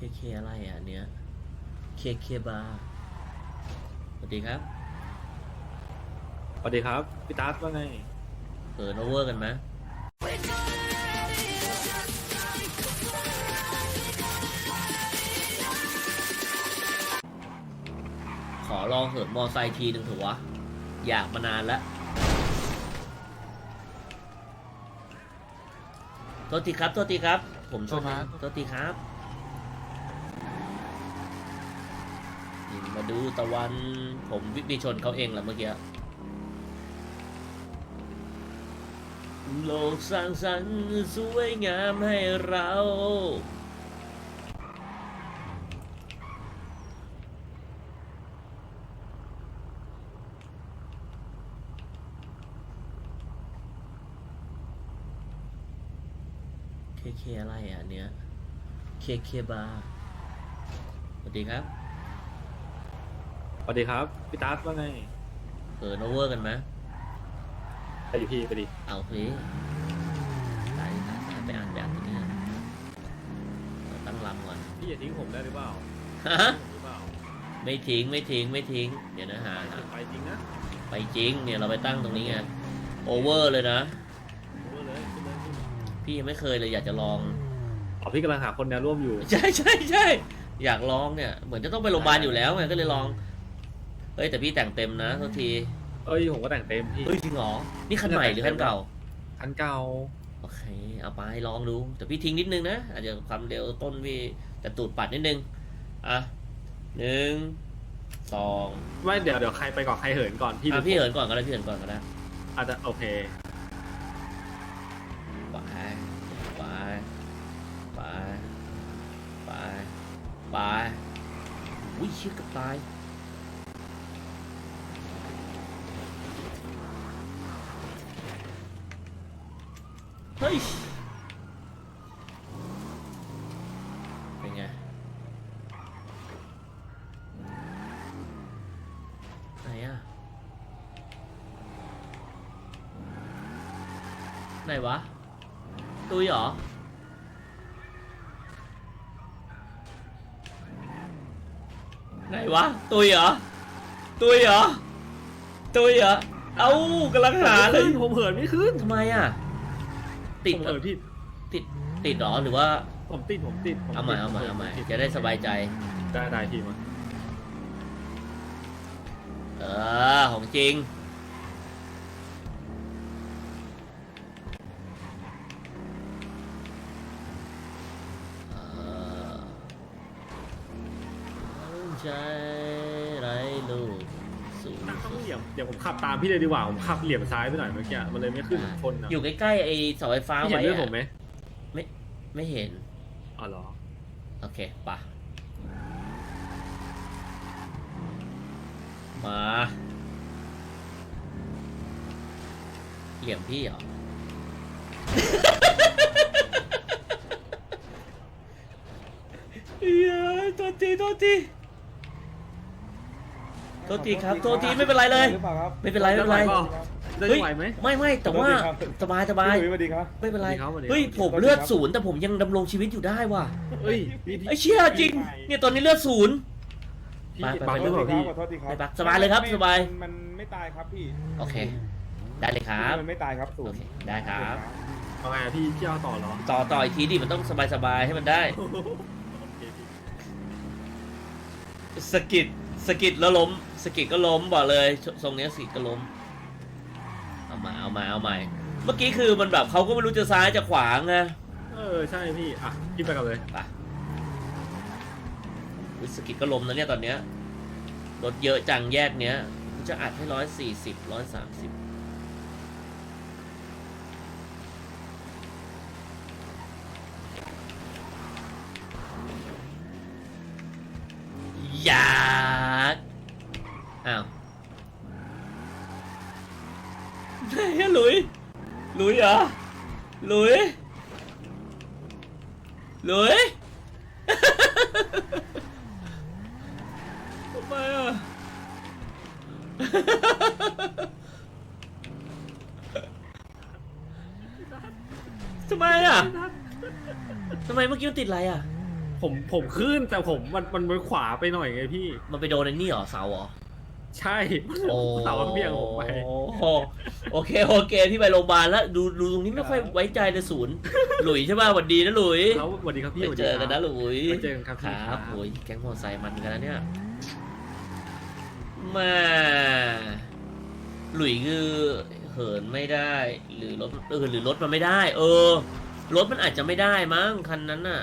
เคเคอะไรอะอันเนี้ยเคเคบาร์สวัสดีครับสวัสดีครับพี่ตั๊ดว่าไงเปิดโอเวอร์กันไหมขอลองเหินมอไซค์ทีหนึ่งเถอะวะ อยากมานานแล้วโทษทีครับโทษทีครับ ผมชนโทษครับ โทษทีครับ มาดูตะวันผมวิบีชนเขาเองแหละเมื่อกี้โลกสร้างสรรค์สวยงามให้เราเคเคอะไรอะเนี้ยเคเคบาร์สวัสดีครับ วัสดีครับพี่ตั๊ดว่าไงเปิดโอเวอร์กันไหมไปดิพี่ไปดิเอาเพลงตายตายตายไปอ่านแบบนี้เราตั้งลำก่อนพี่อย่าทิ้งผมได้หรือเปล่าฮะหรือเปล่าไม่ทิ้งไม่ทิ้งไม่ทิ้ง เดี๋ยวนะหาหาไปจริงนะไปจริงเนี่ยเราไปตั้งตรงนี้ไงโอเวอร์เลยนะโอ้เลยขึ้นเลยขึ้นเลยพี่ยังไม่เคยเลยอยากจะลองอ๋อพี่กำลังหาคนแนวร่วมอยู่ ใช่ใช่ใช่อยากลองเนี่ยเหมือนจะต้องไปโรงพยาบาลอยู่แล้วไงก็เลยลอง เฮ้ยแต่พี่แต่งเต็มนะทุกทีเอ้ยผมก็แต่งเต็มพี่เฮ้ยจริงเหรอนี่คันใหม่หรือคันเก่า คันเก่าโอเคเอาไปลองดูแต่พี่ทิ้งนิดนึงนะอาจจะความเร็วต้นพี่แต่ตูดปัดนิดนึงอะหนึ่งสองไม่เดี๋ยวเดี๋ยวใครไปก่อนใครเหินก่อนพี่หรือะอพี่ผมเหินก่อนก็ได้พี่เหินก่อนก็ได้อาจจะโอเคไปไปไปไปไปอุ้ยเชี่ยเกับตาย เฮ้ย เป็นไง ไหนอะไหนวะ ตุยเหรอ ไหนวะ ตุยเหรอ ตุยเหรอ ตุยเหรอ เอ้ากำลังหาเลย ผมเหินไม่ขึ้นทำไมอะ ติดผมเหินพี่ติดติดเหรอหรือว่าผมติดผมติดผเอาใหม่ติดเอาใหม่เอาใหม่ติจะได้สบายใจ ได้ได้พี่มาเออของจริง เออใจไรลูกสูง ต้องเหลี่ยมเดี๋ยวผมขับตามพี่เลยดีกว่าผมขับเหลี่ยมซ้ายไปหน่อยเมื่อกี้มันเลยไม่ขึ้นชนอะอยู่ใกล้ๆไอ้เสาไฟฟ้าพี่เห็ไว้นด้วยอะผมไหมไม่เห็น อ๋อเหรอโอเคปะมา เหลี่ยมพี่เหรอ เฮ้ยโทษทีโทษที โทษทีครับโทษทีไม่เป็นไรเลย หรือเปล่าครับไม่เป็นไรไม่เป็นไรได้เฮ้ยไหวไหม ไม่ไม่แต่ว่าโทษทีครับสบายสบายพี่หลุยสวัสดีครับ ไม่เป็นไร สวัสดีครับเฮ้ยสวัสดีครับผมเลือดศูนย์แต่ผมยังดำรงชีวิตอยู่ได้ว่ะเอ้ยพี่พี่ไอ้เชี่ยจริง เนี่ยตอนนี้เลือดศูนย์ พี่ไปไป บังขหรืออเปโทล่าษทีพี่ครับขอโทษทีครับไม่ปักสบายเลยครับไม่สบาย มันมันไม่ตายครับพี่โอเค ได้เลยครับมันไม่ตายครับศูโอนย์เคได้ครับ เอาไงอะพี่พี่เอาต่อเหรอต่อต่ออีกทีดิมันต้องสบายสบายๆให้มันได้โอเคพี่สะกิด สะกิดแล้วล้มสะกิดก็ล้มบอกเลยทรงเนี้ยสะกิดก็ล้มเอามาเอามาเอาใหม่เมื่อกี้คือมันแบบเขาก็ไม่รู้จะซ้ายจะขวาไงเออใช่พี่ อะพี่ไปกันเลยไปอุ๊ยสะกิดก็ล้มนะเนี่ยตอนเนี้ยรถเยอะจังแยกเนี้ยกูจะอัดให้ร้อยสี่สิบร้อยสามสิบอยากอ้าวไหนอะหลุย หลุยเหรอหลุยหลุยทำไมอะทำไมอะทำไมเมื่อกี้มันติดอะไรอะ ผมผมขึ้นแต่ผมมันมันไปขวาไปหน่อยไงพี่ มันไปโดนไอ้นี่เหรอเสาเหรอ ใช่โอ้เสามันเบี่ยงผมไป โอ้โอเคโอเคพี่ไปโรงพยาบาลแล้วดูดูตรงนี้ไม่ค่อยไว้ใจเลยศูนย์ หลุยใช่ป่ะหวัดดีนะหลุยแล้วสวัสดีครับพี่ไปสวัสเจดีอคกัรันบนะหลุยไปเจอกันครับคพี่รับครับโอ้ยแก๊งมอไซค์มันกันนะเนี่ยแมาหลุยคือเหินไม่ได้ หรือรถเออหรือรถมันไม่ได้ เออรถมันอาจจะไม่ได้มั้งคันนั้นน่ะ